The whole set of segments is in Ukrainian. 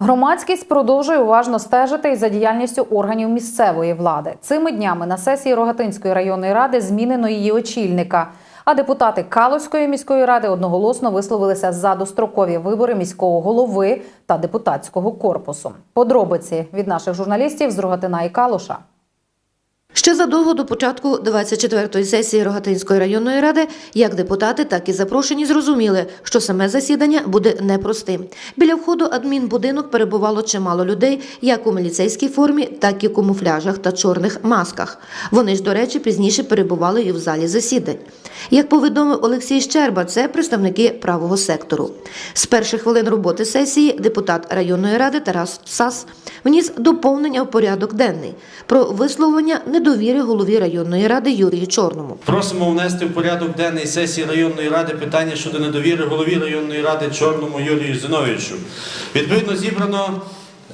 Громадськість продовжує уважно стежити і за діяльністю органів місцевої влади. Цими днями на сесії Рогатинської районної ради змінено її очільника. А депутати Калузької міської ради одноголосно висловилися за дострокові вибори міського голови та депутатського корпусу. Подробиці від наших журналістів з Рогатина і Калуша. Ще задовго до початку 24-ї сесії Рогатинської районної ради як депутати, так і запрошені зрозуміли, що саме засідання буде непростим. Біля входу адмінбудинок перебувало чимало людей, як у міліцейській формі, так і в камуфляжах та чорних масках. Вони ж, до речі, пізніше перебували і в залі засідань. Як повідомив Олексій Щерба, це представники правого сектору. З перших хвилин роботи сесії депутат районної ради Тарас Сас вніс доповнення в порядок денний про висловлення недовіри голові районної ради Юрію Чорному. Просимо внести в порядок денний сесії районної ради питання щодо недовіри голові районної ради Чорному Юрію Зиновичу. Відповідно, зібрано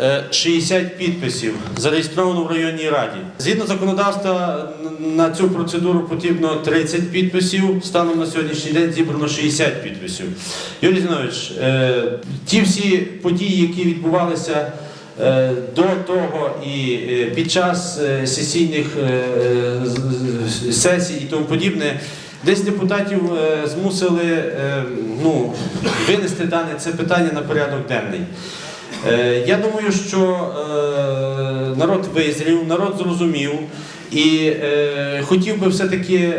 е, 60 підписів, зареєстровано в районній раді. Згідно законодавства, на цю процедуру потрібно 30 підписів. Станом на сьогоднішній день зібрано 60 підписів. Юрій Зинович, е, ті всі події, які відбувалися. Е, До того і е, під час е, сесійних сесій і тому подібне, десь депутатів змусили ну, винести дане це питання на порядок денний. Я думаю, що народ визрів, народ зрозумів. І хотів би все-таки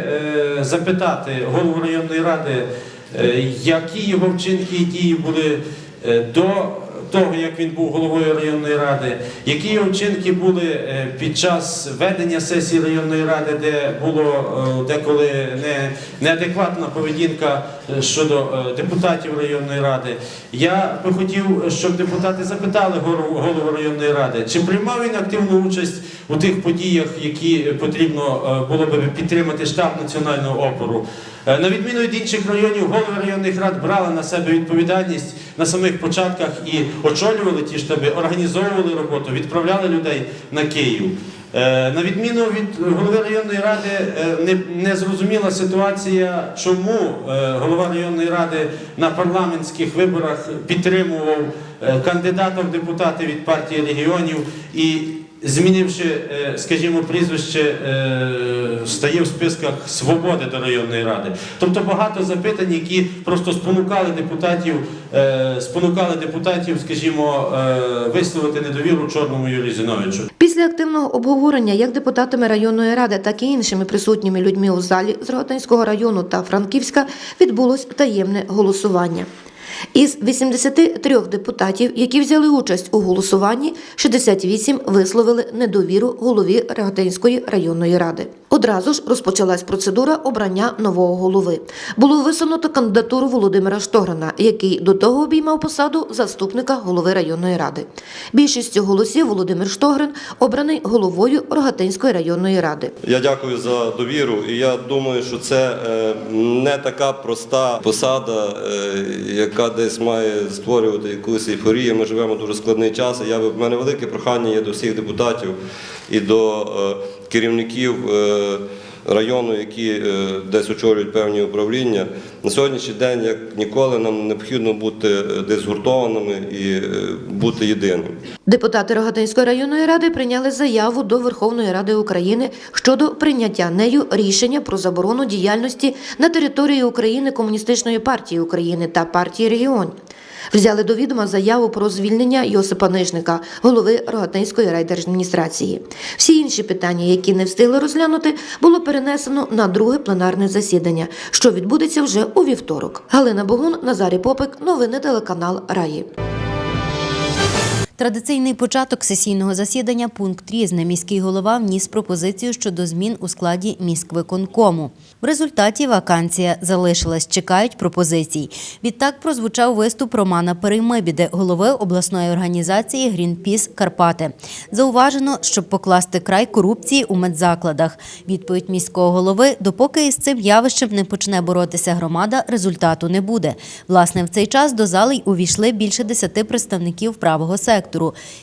запитати голову районної ради, які його вчинки і дії були до того, як він був головою районної ради, які вчинки були е, під час ведення сесії районної ради, де було е, деколи не, неадекватна поведінка е, щодо депутатів районної ради. Я би хотів, щоб депутати запитали голову, районної ради, чи приймав він активну участь у тих подіях, які потрібно було би підтримати штаб національного опору. Е, На відміну від інших районів, голови районних рад брали на себе відповідальність на самих початках і очолювали ті штаби, організовували роботу, відправляли людей на Київ. Е, На відміну від голови районної ради, е, не, зрозуміла ситуація, чому голова районної ради на парламентських виборах підтримував кандидата в депутати від партії регіонів і змінивши, е, скажімо, прізвище, е, стає в списках свободи до районної ради. Тобто багато запитань, які просто спонукали депутатів, е, спонукали депутатів, скажімо, висловити недовіру чорному Юрію Зіновичу. Після активного обговорення як депутатами районної ради, так і іншими присутніми людьми у залі з Рогатинського району та Франківська відбулось таємне голосування. Із 83 депутатів, які взяли участь у голосуванні, 68 висловили недовіру голові Рогатинської районної ради. Одразу ж розпочалась процедура обрання нового голови. Було висунуто кандидатуру Володимира Штограна, який до того обіймав посаду заступника голови районної ради. Більшістю голосів Володимир Штогрин обраний головою Рогатинської районної ради. Я дякую за довіру, і я думаю, що це е, не така проста посада, е, яка десь має створювати якусь ейфорію. Ми живемо дуже складний час. І я в мене велике прохання є до всіх депутатів і до е, керівників. е, Району, які е, десь очолюють певні управління, на сьогоднішній день, як ніколи, нам необхідно бути е, десь згуртованими і бути єдиними. Депутати Рогатинської районної ради прийняли заяву до Верховної Ради України щодо прийняття нею рішення про заборону діяльності на території України Комуністичної партії України та партії регіонів. Взяли до відома заяву про звільнення Йосипа Нижника, голови Рогатинської райдержадміністрації. Всі інші питання, які не встигли розглянути, було перенесено на друге пленарне засідання, що відбудеться вже у вівторок. Галина Богун, Назарій Попик, новини телеканал Раї. Традиційний початок сесійного засідання пункт різне. Міський голова вніс пропозицію щодо змін у складі міськвиконкому. В результаті вакансія залишилась. Чекають пропозицій. Відтак прозвучав виступ Романа Переймибіди, голови обласної організації Грінпіс Карпати. Зауважено, щоб покласти край корупції у медзакладах. Відповідь міського голови: допоки із цим явищем не почне боротися громада, результату не буде. Власне, в цей час до зали й увійшли більше десяти представників правого сектору,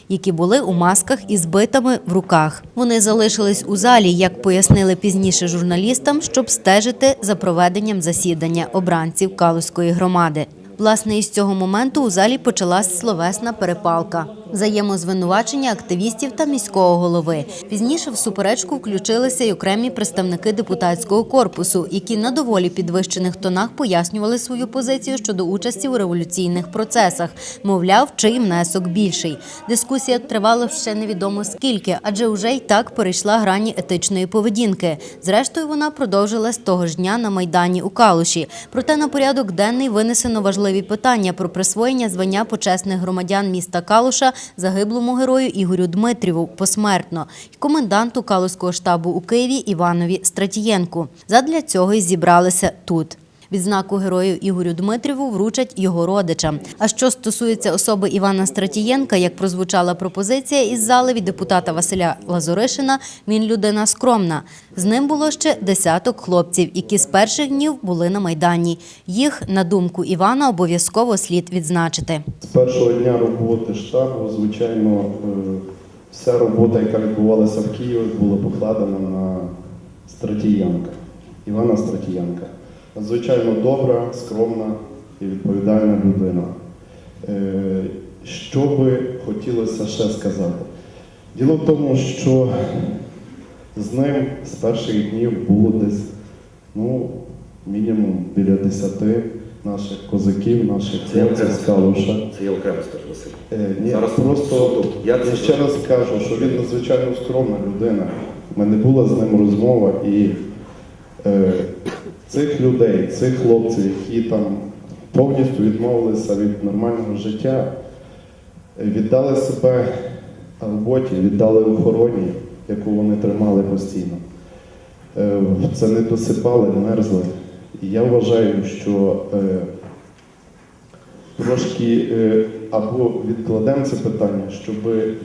які були у масках із битами в руках. Вони залишились у залі, як пояснили пізніше журналістам, щоб стежити за проведенням засідання обранців Калузької громади. Власне, із цього моменту у залі почалась словесна перепалка. Взаємозвинувачення активістів та міського голови. Пізніше в суперечку включилися й окремі представники депутатського корпусу, які на доволі підвищених тонах пояснювали свою позицію щодо участі у революційних процесах. Мовляв, чий внесок більший. Дискусія тривала ще невідомо скільки, адже вже й так перейшла грані етичної поведінки. Зрештою, вона продовжилась того ж дня на майдані у Калуші. Проте на порядок денний винесено важливі питання про присвоєння звання почесних громадян міста Калуша загиблому герою Ігорю Дмитріву посмертно і коменданту Калузького штабу у Києві Іванові Стратієнку. Задля цього й зібралися тут. Відзнаку герою Ігорю Дмитріву вручать його родичам. А що стосується особи Івана Стратієнка, як прозвучала пропозиція із зали від депутата Василя Лазоришина, він людина скромна. З ним було ще десяток хлопців, які з перших днів були на майдані. Їх, на думку Івана, обов'язково слід відзначити. З першого дня роботи штабу, звичайно, е, вся робота, яка відбувалася в Києві, була покладена на Стратіянка, Івана Стратіянка. Надзвичайно добра, скромна і відповідальна людина. Е, Що би хотілося ще сказати? Діло в тому, що з ним з перших днів було десь ну, мінімум біля десяти наших козаків, наших хлопців з Калуша. Це я окремо скажу, Василь. Е, Ні, Зараз просто я, Я це ще раз кажу, що він надзвичайно скромна людина. У мене була з ним розмова, і е, цих людей, цих хлопців, які там повністю відмовилися від нормального життя, віддали себе роботі, віддали охороні, яку вони тримали постійно. Е, це не досипали, мерзли. І я вважаю, що е, трошки е, або відкладемо це питання, щоб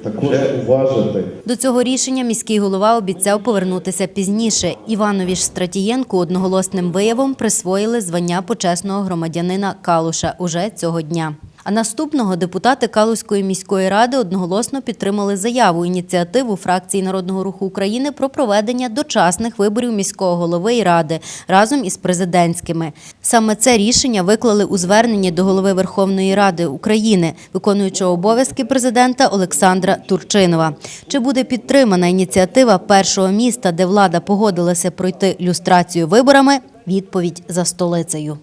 також уважити. До цього рішення міський голова обіцяв повернутися пізніше. Іванові ж Стратієнку одноголосним виявом присвоїли звання почесного громадянина Калуша уже цього дня. А наступного депутати Калуської міської ради одноголосно підтримали заяву ініціативу фракції Народного руху України про проведення дочасних виборів міського голови і ради разом із президентськими. Саме це рішення виклали у зверненні до голови Верховної Ради України, виконуючого обов'язки президента Олександра Турчинова. Чи буде підтримана ініціатива першого міста, де влада погодилася пройти люстрацію виборами? Відповідь за столицею.